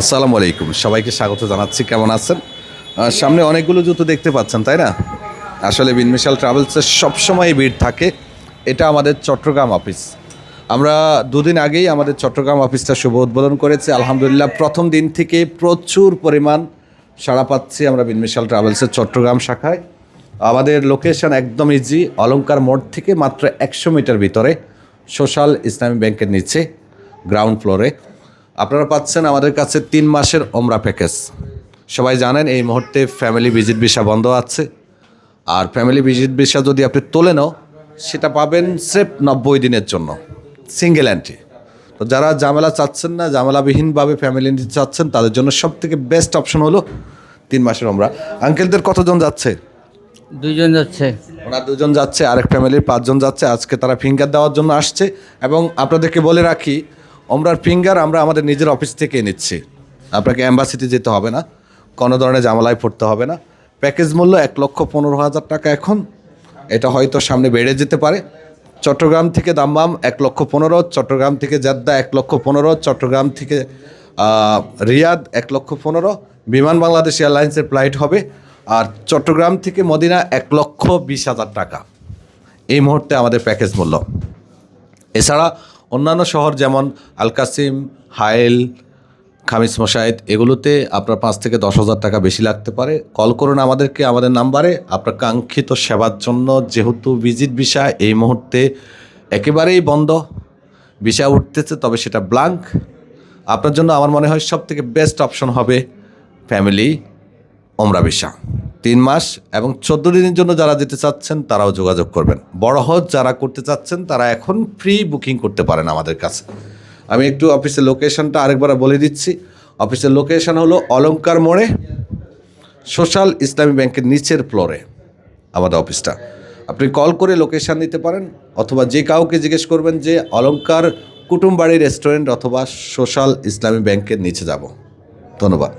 আসসালামু আলাইকুম। সবাইকে স্বাগত জানাচ্ছি। কেমন আছেন? সামনে অনেকগুলো জুতো দেখতে পাচ্ছেন, তাই না? আসলে বিনমিশাল ট্রাভেলসের সবসময় ভিড় থাকে। এটা আমাদের চট্টগ্রাম অফিস। আমরা দুদিন আগেই আমাদের চট্টগ্রাম অফিসটা শুভ উদ্বোধন করেছি। আলহামদুলিল্লাহ, প্রথম দিন থেকে প্রচুর পরিমাণ সাড়া পাচ্ছি আমরা বিনমিশাল ট্রাভেলসের চট্টগ্রাম শাখায়। আমাদের লোকেশন একদম ইজি অলংকার মোড় থেকে মাত্র একশো মিটার ভিতরে, সোশ্যাল ইসলামী ব্যাংকের নিচে গ্রাউন্ড ফ্লোরে আপনারা পাচ্ছেন আমাদের কাছে তিন মাসের ওমরা প্যাকেজ। সবাই জানেন এই মুহূর্তে ফ্যামিলি ভিজিট ভিসা বন্ধ আছে। আর ফ্যামিলি ভিজিট ভিসা যদি আপনি তোলে নাও সেটা পাবেন স্রেফ নব্বই দিনের জন্য সিঙ্গেল এন্ট্রি তো যারা জামেলা চাচ্ছেন না জামেলাবিহীনভাবে ফ্যামিলি নিতে চাচ্ছেন তাদের জন্য সব থেকে বেস্ট অপশন হলো তিন মাসের ওমরা। আঙ্কেলদের কতজন যাচ্ছে? দুজন যাচ্ছে। ওনার দুজন যাচ্ছে আরেক ফ্যামিলির পাঁচজন যাচ্ছে। আজকে তারা ফিঙ্গার দেওয়ার জন্য আসছে। এবং আপনাদেরকে বলে রাখি ওমরার ফিঙ্গার আমরা আমাদের নিজের অফিস থেকে নিচ্ছি আপনাকে অ্যাম্বাসিতে যেতে হবে না, কোনো ধরনের জামালায় পড়তে হবে না। প্যাকেজ মূল্য এক লক্ষ পনেরো হাজার টাকা এখন। এটা হয়তো সামনে বেড়ে যেতে পারে। চট্টগ্রাম থেকে দাম্মাম এক লক্ষ পনেরো, চট্টগ্রাম থেকে জেদ্দা এক লক্ষ পনেরো, চট্টগ্রাম থেকে রিয়াদ এক লক্ষ পনেরো। বিমান বাংলাদেশ এয়ারলাইন্সের ফ্লাইট হবে আর চট্টগ্রাম থেকে মদিনা এক লক্ষ বিশ হাজার টাকা। এই মুহূর্তে আমাদের প্যাকেজ মূল্য। এছাড়া অন্যান্য শহর যেমন আল কাসিম, হাইল, খামিস মশাইদ এগুলোতে আপনার পাঁচ থেকে দশ হাজার টাকা বেশি লাগতে পারে। কল করুন আমাদেরকে, আমাদের নাম্বারে। আপনার কাঙ্ক্ষিত সেবার জন্য যেহেতু ভিজিট ভিসা এই মুহূর্তে একেবারেই বন্ধ। ভিসা উঠতেছে, তবে সেটা ব্লাঙ্ক। আপনার জন্য আমার মনে হয় সব থেকে বেস্ট অপশন হবে ফ্যামিলি, ওমরা ভিসা। তিন মাস এবং চোদ্দ দিনের জন্য যারা যেতে চাচ্ছেন তারাও যোগাযোগ করবেন। বড় হজ যারা করতে চাচ্ছেন, তারা এখন ফ্রি বুকিং করতে পারেন আমাদের কাছে। আমি একটু অফিসের লোকেশনটা আরেকবার বলে দিচ্ছি। অফিসের লোকেশন হলো অলঙ্কার মোড়ে, সোশ্যাল ইসলামী ব্যাংকের নিচের ফ্লোরে আমাদের অফিসটা আপনি কল করে লোকেশান নিতে পারেন, অথবা যে কাউকে জিজ্ঞেস করবেন যে, অলংকার কুটুমবাড়ি রেস্টুরেন্ট অথবা সোশ্যাল ইসলামী ব্যাংকের নিচে যাব। ধন্যবাদ।